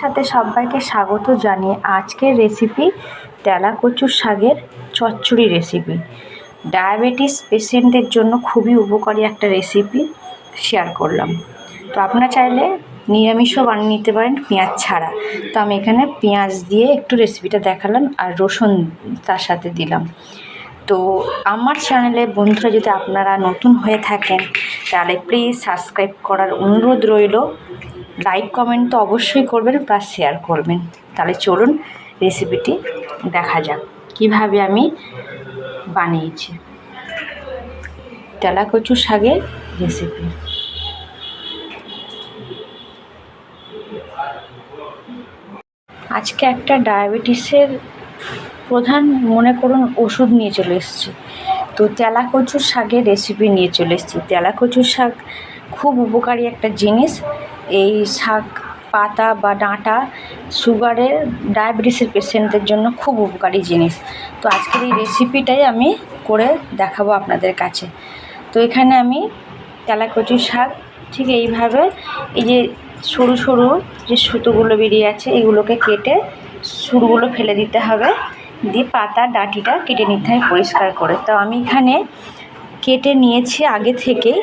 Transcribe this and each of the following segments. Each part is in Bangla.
সাথে সবাইকে স্বাগত জানিয়ে আজকের রেসিপি তেলা কচুর শাকের চচ্চড়ি রেসিপি ডায়াবেটিস পেশেন্টদের জন্য খুবই উপকারী একটা রেসিপি শেয়ার করলাম। তো আপনারা চাইলে নিরামিষও বানিয়ে নিতে পারেন পেঁয়াজ ছাড়া। তো আমি এখানে পেঁয়াজ দিয়ে একটু রেসিপিটা দেখালাম আর রসুন তার সাথে দিলাম। তো আমার চ্যানেলে বন্ধুরা যদি আপনারা নতুন হয়ে থাকেন, তাহলে প্লিজ সাবস্ক্রাইব করার অনুরোধ রইল। লাইক, কমেন্ট তো অবশ্যই করবেন প্লাস শেয়ার করবেন। তাহলে চলুন রেসিপিটি দেখা যাক, কীভাবে আমি বানিয়েছি। তেলা কচু শাকের রেসিপি আজকে একটা ডায়াবেটিসের প্রধান, মনে করুন, ওষুধ নিয়ে চলে এসেছি। তো তেলা কচুর শাকের রেসিপি নিয়ে চলে এসেছি। তেলা কচুর শাক খুব উপকারী একটা জিনিস। এই শাক, পাতা বা ডাঁটা সুগারের ডায়াবেটিসের পেশেন্টদের জন্য খুব উপকারী জিনিস। তো আজকের এই রেসিপিটাই আমি করে দেখাবো আপনাদের কাছে। তো এখানে আমি তেলা কচুর শাক, ঠিক এইভাবে এই যে সরু সরু যে সুতোগুলো বেরিয়ে আছে, এগুলোকে কেটে সুরগুলো ফেলে দিতে হবে। দিয়ে পাতা, ডাঁটিটা কেটে নিতে হয় পরিষ্কার করে। তো আমি এখানে কেটে নিয়েছি আগে থেকেই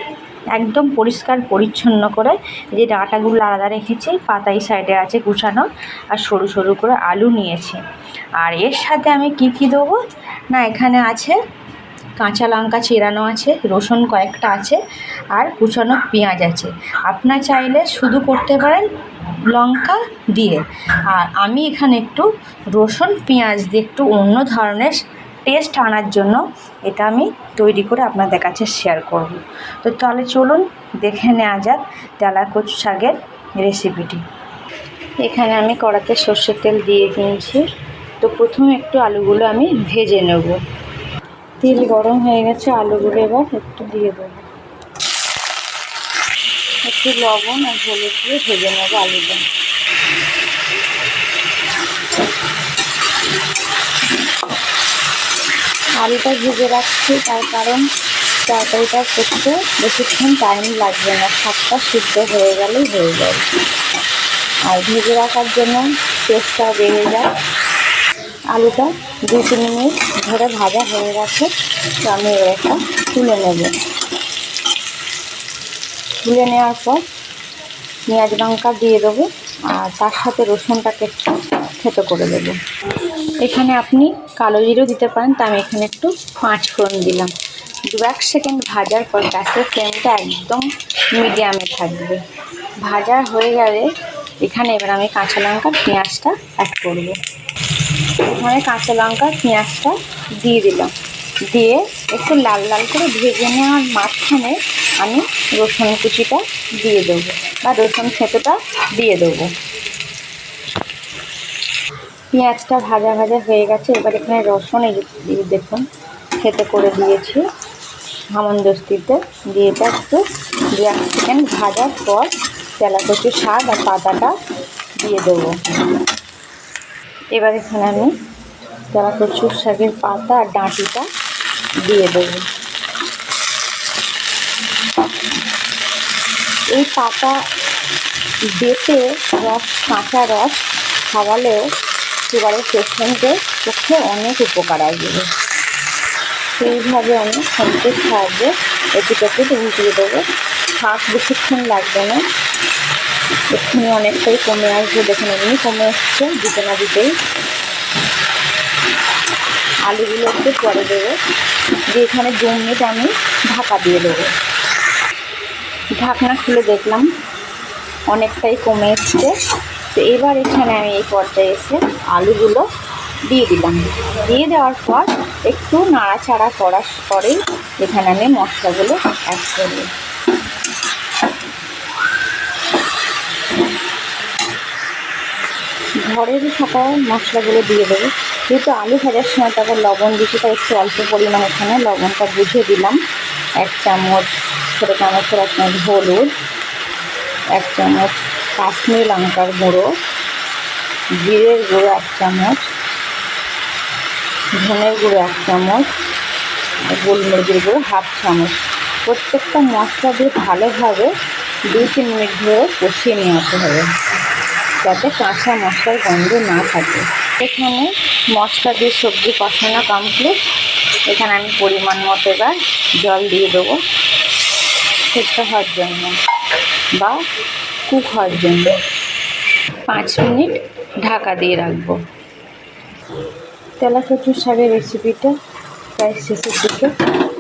একদম পরিষ্কার, পরিচ্ছন্ন করে যে ডাঁটাগুলো আলাদা রেখেছি পাতা এই সাইডে আছে কুচানো আর সরু সরু করে আলু নিয়েছি। আর এর সাথে আমি কি কি দেবো? না, এখানে আছে কাঁচা লঙ্কা চেরানো আছে, রসুন কয়েকটা আছে আর কুচানো পেঁয়াজ আছে। আপনার চাইলে শুধু করতে পারেন লঙ্কা দিয়ে। আর আমি এখানে একটু রসুন, পেঁয়াজ দিয়ে একটু অন্য ধরনের টেস্ট আনার জন্য এটা আমি তৈরি করে আপনাদের কাছে শেয়ার করব। তো তাহলে চলুন দেখে নেওয়া যাক তেলা কচু শাকের রেসিপিটি এখানে আমি কড়াতে সর্ষের তেল দিয়ে দিয়েছি। তো প্রথমে একটু আলুগুলো আমি ভেজে নেব। তেল গরম হয়ে গেছে, আলুগুলো এবার একটু দিয়ে দেবো। একটু লবণ আর দিয়ে ভেজে নেব আলুটা আলুটা ভেজে রাখছি, তার কারণ তরকারিটা করতে বেশিক্ষণ টাইম লাগবে না। শাকটা সিদ্ধ হয়ে গেলেই হয়ে যাবে আর ভেজে রাখার জন্য টেস্টটা বেড়ে যায়। আলুটা দু তিন মিনিট ধরে ভাজা হয়ে গেছে, তো আমি এটা তুলে নেব। তুলে নেওয়ার পর পেঁয়াজ লঙ্কা দিয়ে দেবো, আর তার সাথে রসুনটাকে থেতো করে দেবো। এখানে আপনি কালো জিরেও দিতে পারেন, তা আমি এখানে একটু পাঁচ ফোড়ন দিলাম। দু এক সেকেন্ড ভাজার পর গ্যাসের ফ্লেমটা একদম মিডিয়ামে থাকবে। ভাজা হয়ে গেলে এখানে এবার আমি কাঁচা লঙ্কা পেঁয়াজটা অ্যাড করব। এখানে কাঁচা লঙ্কা পেঁয়াজটা দিয়ে দিলাম। দিয়ে একটু লাল লাল করে ভেজে নেওয়ার মাঝখানে আমি রসুন কুচিটা দিয়ে দেবো বা রসুন থেঁতোটা দিয়ে দেবো। পেঁয়াজটা ভাজা ভাজা হয়ে গেছে। এবার এখানে রসুন, এই দেখুন, খেতে করে দিয়েছি। হামনদস্তিতে দিয়ে এটা একটু দু ভাজার পর তেলা কচু শাক আর পাতাটা দিয়ে দেবো। এবার এখানে আমি তেলা কচুর শাকের পাতা আর ডাঁটিটা দিয়ে দেবো। এই পাতা বেটে রস, কাঁচা রস খাওয়ালেও সুগারের পেশেন্টের পক্ষে অনেক উপকার আসবে। সেইভাবে আমি খন্তির সাহায্যে এটিটাকে উল্টিয়ে দেবো। শাক বেশিক্ষণ লাগবে না। এক্ষুনি অনেকটাই কমে আসবে। দেখুন, এমনি কমে এসছে, দিতে না দিতেই। আলুগুলো একটু পরে দেবো। দিয়ে এখানে দু মিনিট আমি ঢাকা দিয়ে দেবো। ঢাকনা খুলে দেখলাম, অনেকটাই কমে এসছে। তো এবার এখানে আমি এই পর্যায়ে এসে আলুগুলো দিয়ে দিলাম। দিয়ে দেওয়ার পর একটু নাড়াচাড়া করার পরে এখানে আমি মশলাগুলো অ্যাড করব ঘরের থাকা মশলাগুলো দিয়ে দেবো। যেহেতু আলু ভাজার সময় তারপর লবণ দিচ্ছি একটু অল্প পরিমাণ এখানে লবণটা বুঝিয়ে দিলাম। এক চামচ ছোটো চামচের এক চামচ হলুদ, এক চামচ কাশ্মীর লঙ্কার গুঁড়ো জিরের গুঁড়ো এক চামচ, ধনের গুঁড়ো এক চামচ গোলমরিচের গুঁড়ো হাফ চামচ। প্রত্যেকটা মশলা দিয়ে ভালোভাবে দু তিন মিনিট ধরে কষিয়ে নিয়ে আসতে হবে, যাতে কাঁচা মশলার গন্ধ না থাকে। এখানে মশলা দিয়ে সবজি কষানো কমপ্লিট এখানে আমি পরিমাণ মতো এবার জল দিয়ে দেবো। সেদ্ধ হওয়ার জন্য। বা কুক হওয়ার জন্য। পাঁচ মিনিট ঢাকা দিয়ে রাখব। তেলা কচুর শাকের রেসিপিটা প্রায় শেষের দিকে।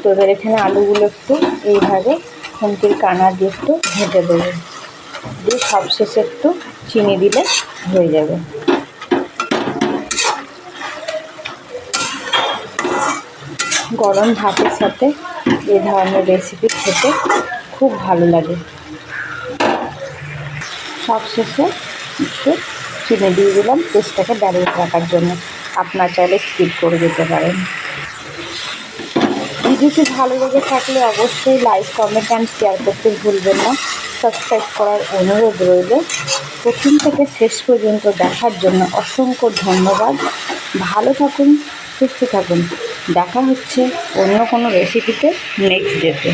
তো এবার এখানে আলুগুলো একটু এইভাবে খুন্তির কানা দিয়ে একটু ভেজে দেবো। দিয়ে সব শেষে একটু চিনি দিলে হয়ে যাবে। গরম ভাতের সাথে এই ধরনের রেসিপি খেতে খুব ভালো লাগে। সব শেষে একটু চিনি দিয়ে দিলাম টেস্টটাকে ব্যালেন্স রাখার জন্য। আপনার চাইলে স্কিপ করে দিতে পারেন। ভিডিওটি ভালো লেগে থাকলে অবশ্যই লাইক কমেন্ট অ্যান্ড শেয়ার করতে ভুলবেন না। সাবস্ক্রাইব করার অনুরোধ রইল। প্রথম থেকে শেষ পর্যন্ত দেখার জন্য অসংখ্য ধন্যবাদ। ভালো থাকুন, সুস্থ থাকুন। দেখা হচ্ছে অন্য কোনো রেসিপিতে নেক্সট ডেতে